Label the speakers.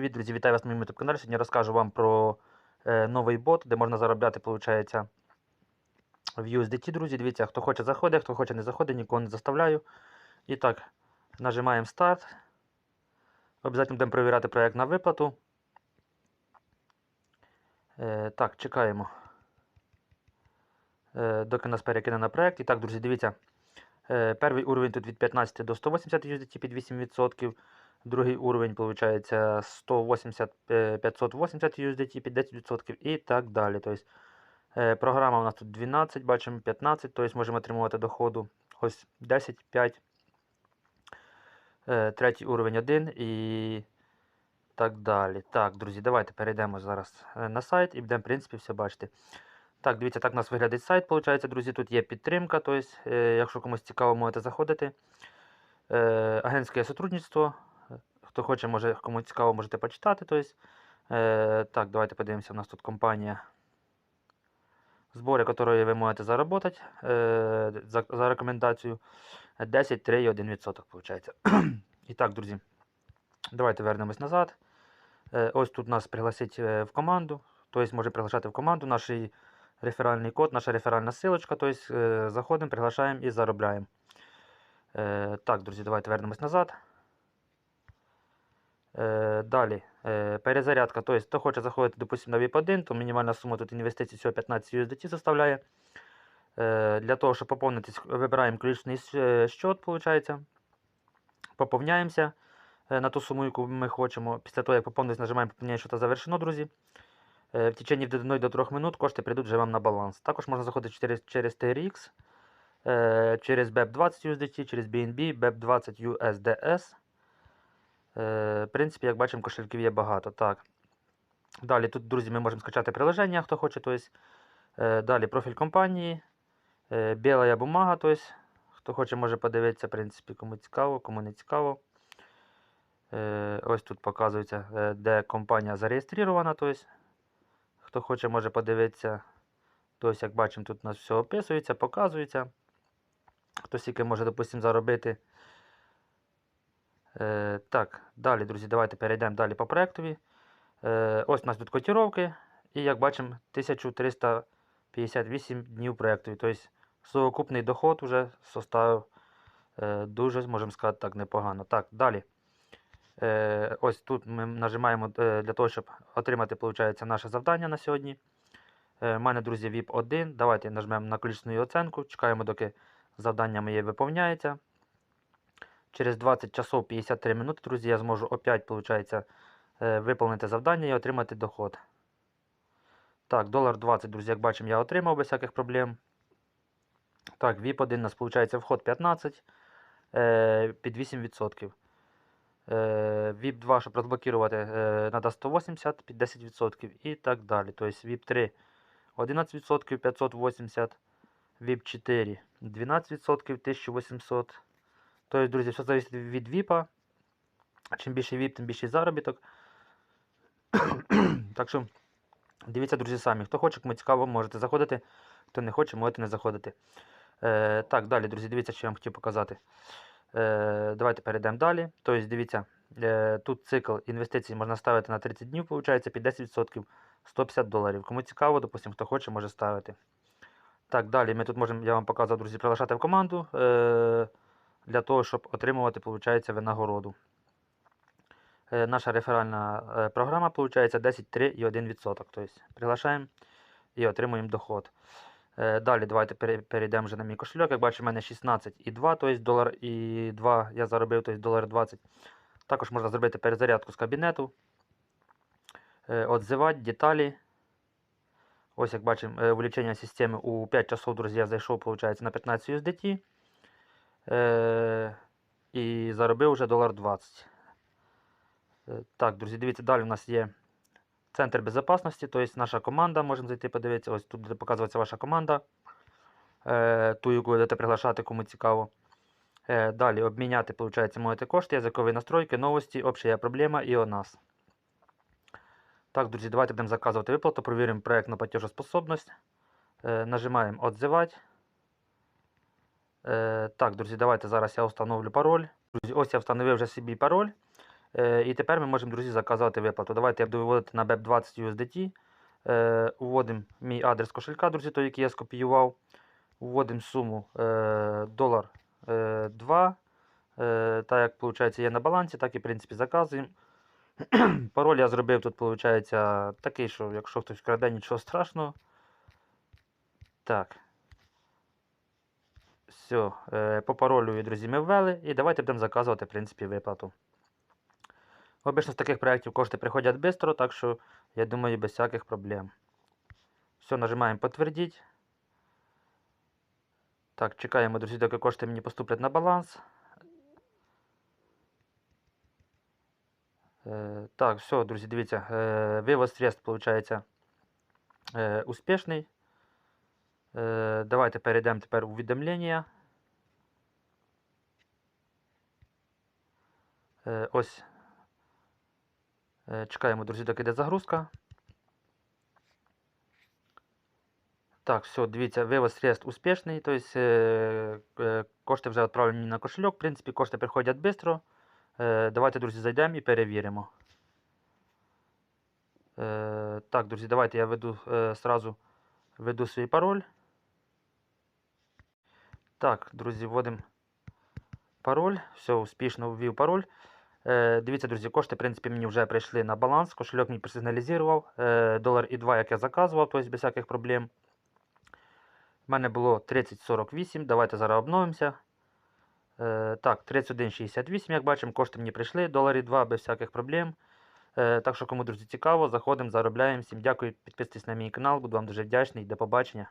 Speaker 1: привіт, друзі! Вітаю вас на моєму YouTube каналі. Сьогодні розкажу вам про е, новий бот, де можна заробляти, виходить, в USDT, друзі. Дивіться, хто хоче заходить, хто хоче не заходить, нікого не заставляю. І так, нажимаємо старт. Обов'язково будемо перевіряти проєкт на виплату. Е, так, чекаємо. Е, доки нас перекине на проєкт. І так, друзі, дивіться. Е, перший уровень тут від 15 до 180 USDT під 8%. Другий уровень, виходить, 180, е, 580 USDT під 10% і так далі. Тобто, е, програма у нас тут 12, бачимо 15, тобто можемо отримувати доходу. Ось 10, 5. Е, Третій уровень 1 і так далі. Так, друзі, давайте перейдемо зараз е, на сайт і будемо, в принципі, все бачити. Так, дивіться, так у нас виглядає сайт, виходить, друзі. Тут є підтримка, тобто, якщо комусь цікаво, можете заходити. Е, Агентське сотрудничество. Хто хоче, може, кому цікаво, можете почитати. Тобто, е, так, давайте подивимося. У нас тут компанія, збори, якої ви можете заробити е, за, за рекомендацію 10, 3 і 1%. Виходить. І так, друзі, давайте вернемось назад. Е, ось тут нас пригласить е, в команду. Тобто, може приглашати в команду наш реферальний код, наша реферальна силочка. Тобто, е, заходимо, приглашаємо і заробляємо. Е, так, друзі, давайте вернемось назад. Е, далі, е, перезарядка. Тобто, хто хоче заходити, допустимо, на VIP1, то мінімальна сума тут інвестицій всього 15 USDT составляє. Е, для того, щоб поповнитись, вибираємо ключний счет, виходить. Поповняємося на ту суму, яку ми хочемо. Після того, як поповнитись, нажимаємо поповнення счета завершено, друзі. В течение від 1 до 3 минут кошти прийдуть вже вам на баланс. Також можна заходити через, через TRX, через BEP20 USDT, через BNB, BEP20 USDS. Е, В принципі, як бачимо, кошельків є багато. Так. Далі тут, друзі, ми можемо скачати приложення, хто хоче. Тобто, далі профіль компанії, е, біла бумага. Тобто, хто хоче, може подивитися, в принципі, кому цікаво, кому не цікаво. Ось тут показується, де компанія зареєстрована. Тобто, хто хоче, може подивитися. Тобто, як бачимо, тут у нас все описується, показується. Хто скільки може, допустимо, заробити. Е, так, далі, друзі, давайте перейдемо далі по проектові. Е, ось у нас тут котіровки. І як бачимо, 1358 днів проєктові. Тобто совокупний доход вже составив е, дуже, можемо сказати так, непогано. Так, далі. Ось тут ми нажимаємо для того, щоб отримати виходить, наше завдання на сьогодні. У мене, друзі, VIP 1. Давайте нажмемо на колічну оцінку. Чекаємо, доки завдання моє виповняється. Через 20 часов 53 минути, друзі, я зможу опять, получається, е, виповнити завдання і отримати доход. Так, долар 20, друзі, як бачимо, я отримав без всяких проблем. Так, VIP 1 у нас виходить вход 15 е, під 8%. Е, VIP 2, щоб розблокувати, е, треба 180 під 10% і так далі. Тобто VIP 3 11% 580, VIP 4 12% 1800. Тобто, друзі, все залежить від VIP. Чим більше VIP, тим більший заробіток. так що, дивіться, друзі, самі. Хто хоче, кому цікаво, можете заходити. Хто не хоче, можете не заходити. Е, так, далі, друзі, дивіться, що я вам хотів показати. Е, давайте перейдемо далі. Тобто, дивіться, е, тут цикл інвестицій можна ставити на 30 днів, виходить, під 10% 150 доларів. Кому цікаво, допустимо, хто хоче, може ставити. Так, далі ми тут можемо, я вам показав, друзі, приглашати в команду. Е, для того, щоб отримувати, виходить, винагороду. Е, наша реферальна е, програма, виходить, 10, 3 і 1%. Тобто приглашаємо і отримуємо доход. Е, далі давайте перейдемо вже на мій кошельок. Як бачимо, у мене 16,2, тобто долар і 2 я заробив, тобто долар 20. Також можна зробити перезарядку з кабінету. Отзивати деталі. Ось як бачимо, увеличення системи у 5 часов, друзі, я зайшов, виходить, на 15 USDT. Е, і заробив вже долар 20. Е, так, друзі, дивіться, далі у нас є центр безпечності, тобто наша команда, можемо зайти подивитися. Ось тут буде показуватися ваша команда. Е, ту, яку будете приглашати, кому цікаво. Далі обміняти, виходить, можете кошти, язикові настройки, новості, общая проблема і о нас. Так, друзі, давайте будемо заказувати виплату, провіримо проєкт на платежоспособність. Е, нажимаємо «Отзивати». Е, так, друзі, давайте зараз я встановлю пароль. Друзі, ось я встановив вже собі пароль. Е, і тепер ми можемо, друзі, заказувати виплату. Давайте я буду виводити на BEP20 USDT. Е, Вводимо мій адрес кошелька, друзі, той, який я скопіював. Вводимо суму е, долар е, 2. Е, так як виходить, є на балансі, так і в принципі заказуємо. Пароль я зробив тут, виходить, такий, що якщо хтось краде, нічого страшного. Так. Все, по паролю, друзі, ми ввели. І давайте будемо заказувати, в принципі, виплату. Обично з таких проєктів кошти приходять швидко, так що, я думаю, без всяких проблем. Все, нажимаємо підтвердіть. Так, чекаємо, друзі, доки кошти мені поступлять на баланс. Е, так, все, друзі, дивіться, е, вивод средств, виходить, е, успішний. Е, давайте перейдемо тепер у увідомлення. Е, ось. Е, чекаємо, друзі, доки йде загрузка. Так, все, дивіться, вивод средств успішний, тобто кошти вже відправлені на кошельок. В принципі, кошти приходять швидко. Давайте, друзі, зайдемо і перевіримо. Так, друзі, давайте я веду сразу введу свій пароль. Так, друзі, вводимо пароль. Все, успішно ввів пароль. Е, дивіться, друзі, кошти, в принципі, мені вже прийшли на баланс. Кошельок мені просигналізував. Е, долар і 2, як я заказував, тобто без всяких проблем. У мене було 30,48. Давайте зараз обновимося. Е, так, 31,68, як бачимо, кошти мені прийшли. Доларі 2 без всяких проблем. Е, так що, кому, друзі, цікаво, заходимо, заробляємо. Всім дякую, підписуйтесь на мій канал, буду вам дуже вдячний. До побачення.